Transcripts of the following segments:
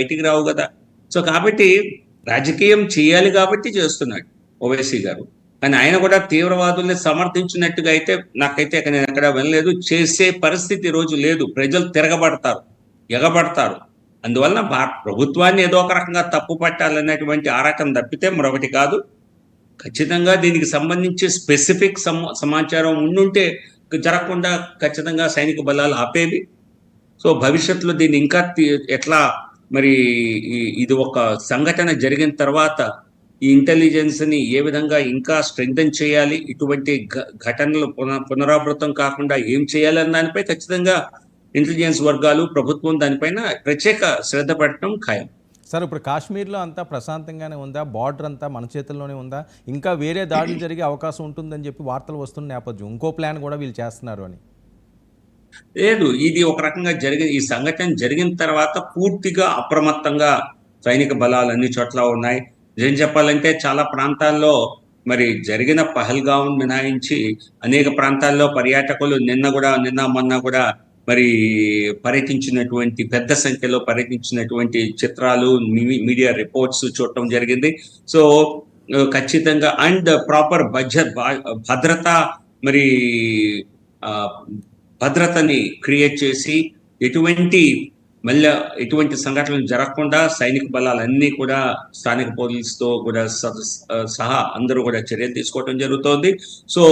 బయటికి రావు కదా. సో కాబట్టి రాజకీయం చేయాలి కాబట్టి చేస్తున్నాడు ఓవైసీ గారు. కానీ ఆయన కూడా తీవ్రవాదుల్ని సమర్థించినట్టుగా అయితే నాకైతే నేను ఎక్కడ వినలేదు. చేసే పరిస్థితి రోజు లేదు. ప్రజలు తిరగబడతారు ఎగబడతారు. అందువలన భా- ప్రభుత్వాన్ని ఏదో ఒక రకంగా తప్పు పట్టాలనేటువంటి ఆ రకం తప్పితే మరొకటి కాదు. ఖచ్చితంగా దీనికి సంబంధించి స్పెసిఫిక్ సమాచారం ఉండుంటే జరగకుండా ఖచ్చితంగా సైనిక బలాలు ఆపేవి. సో భవిష్యత్తులో దీన్ని ఇంకా ఎట్లా మరి ఈ- ఇది ఒక సంఘటన జరిగిన తర్వాత ఈ ఇంటెలిజెన్స్ని ఏ విధంగా ఇంకా స్ట్రెంగ్థన్ చేయాలి? ఇటువంటి ఘ- ఘటనలు పున- పునరావృతం కాకుండా ఏం చేయాలన్న దానిపై ఖచ్చితంగా ఇంటెలిజెన్స్ వర్గాలు ప్రభుత్వం దానిపైన ప్రత్యేక శ్రద్ధ పెట్టడం ఖాయం. సార్ ఇప్పుడు కాశ్మీర్లో అంతా ప్రశాంతంగానే ఉందా? బార్డర్ అంతా మన చేతుల్లోనే ఉందా? ఇంకా వేరే దాడులు జరిగే అవకాశం ఉంటుందని చెప్పి వార్తలు వస్తున్న నేపథ్యం. ఇంకో ప్లాన్ కూడా వీళ్ళు చేస్తున్నారు అని. లేదు ఇది ఒక రకంగా జరిగిన ఈ సంఘటన జరిగిన తర్వాత పూర్తిగా అప్రమత్తంగా సైనిక బలాలు అన్ని చోట్ల ఉన్నాయి. నిజం చెప్పాలంటే చాలా ప్రాంతాల్లో మరి జరిగిన పహల్గాం మినాయించి అనేక ప్రాంతాల్లో పర్యాటకులు నిన్న కూడా నిన్న మొన్న కూడా మరి పర్యటించినటువంటి పెద్ద సంఖ్యలో పర్యటించినటువంటి చిత్రాలు మీడియా రిపోర్ట్స్ చూడటం జరిగింది. సో ఖచ్చితంగా అండ్ ప్రాపర్ బడ్జెట్ భద్రత మరి భద్రతని క్రియేట్ చేసి ఎటువంటి మళ్ళీ ఎటువంటి సంఘటనలు జరగకుండా సైనిక బలాలన్నీ కూడా స్థానిక పోలీసుతో కూడా స- సహా అందరూ కూడా చర్యలు తీసుకోవడం జరుగుతోంది. సో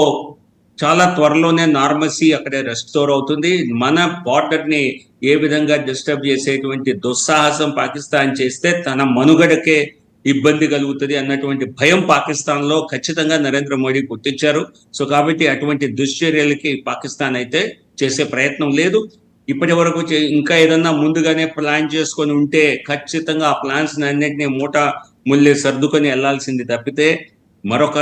చాలా త్వరలోనే నార్మసీ అక్కడే రెస్టోర్ అవుతుంది. మన బార్డర్ని ఏ విధంగా డిస్టర్బ్ చేసేటువంటి దుస్సాహసం పాకిస్తాన్ చేస్తే తన మనుగడకే ఇబ్బంది కలుగుతుంది అన్నటువంటి భయం పాకిస్తాన్లో ఖచ్చితంగా నరేంద్ర మోడీ గుర్తించారు. సో కాబట్టి అటువంటి దుశ్చర్యలకి పాకిస్తాన్ అయితే చేసే ప్రయత్నం లేదు. ఇప్పటి వరకు చే- ఇంకా ఏదన్నా ముందుగానే ప్లాన్ చేసుకొని ఉంటే ఖచ్చితంగా ఆ ప్లాన్స్ అన్నింటినీ మూట ముల్లి సర్దుకొని వెళ్ళాల్సింది తప్పితే మరొక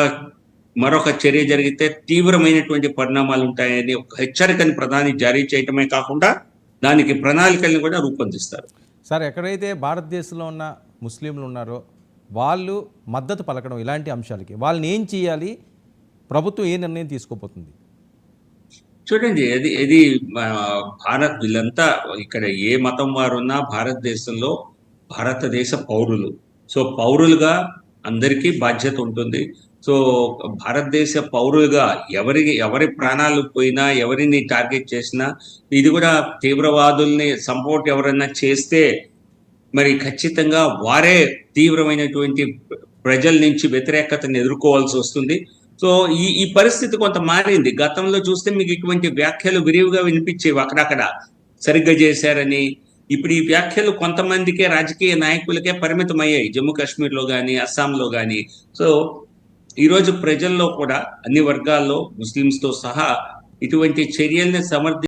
మరొక చర్య జరిగితే తీవ్రమైనటువంటి పరిణామాలు ఉంటాయని ఒక హెచ్చరికని ప్రధాని జారీ చేయటమే కాకుండా దానికి ప్రణాళికల్ని కూడా రూపొందిస్తారు. సార్ ఎక్కడైతే భారతదేశంలో ఉన్న ముస్లింలు ఉన్నారో వాళ్ళు మద్దతు పలకడం ఇలాంటి అంశాలకి వాళ్ళని ఏం చేయాలి? ప్రభుత్వం ఏ నిర్ణయం తీసుకోబోతుంది? చూడండి ఇది ఇది భారత్ వీళ్ళంతా ఇక్కడ ఏ మతం వారు ఉన్నా భారతదేశంలో భారతదేశ పౌరులు. సో పౌరులుగా అందరికీ బాధ్యత ఉంటుంది. సో భారతదేశ పౌరులుగా ఎవరికి ఎవరి ప్రాణాలు పోయినా ఎవరిని టార్గెట్ చేసినా ఇది కూడా తీవ్రవాదుల్ని సపోర్ట్ ఎవరైనా చేస్తే మరి ఖచ్చితంగా వారే తీవ్రమైనటువంటి ప్రజల నుంచి వ్యతిరేకతను ఎదుర్కోవాల్సి వస్తుంది. సో ఈ ఈ పరిస్థితి కొంత మారింది. గతంలో చూస్తే మీకు ఇటువంటి వ్యాఖ్యలు విరివిగా వినిపించేవి అక్కడక్కడ. సరిగ్గా చేశారని. ఇప్పుడు ఈ వ్యాఖ్యలు కొంతమందికే రాజకీయ నాయకులకే పరిమితం అయ్యాయి జమ్మూ కాశ్మీర్లో కానీ అస్సాంలో కానీ సో ఈ రోజు ప్రజల్లో కూడా అన్ని వర్గాల్లో ముస్లింస్తో సహా ఇటువంటి చర్యల్ని సమర్థి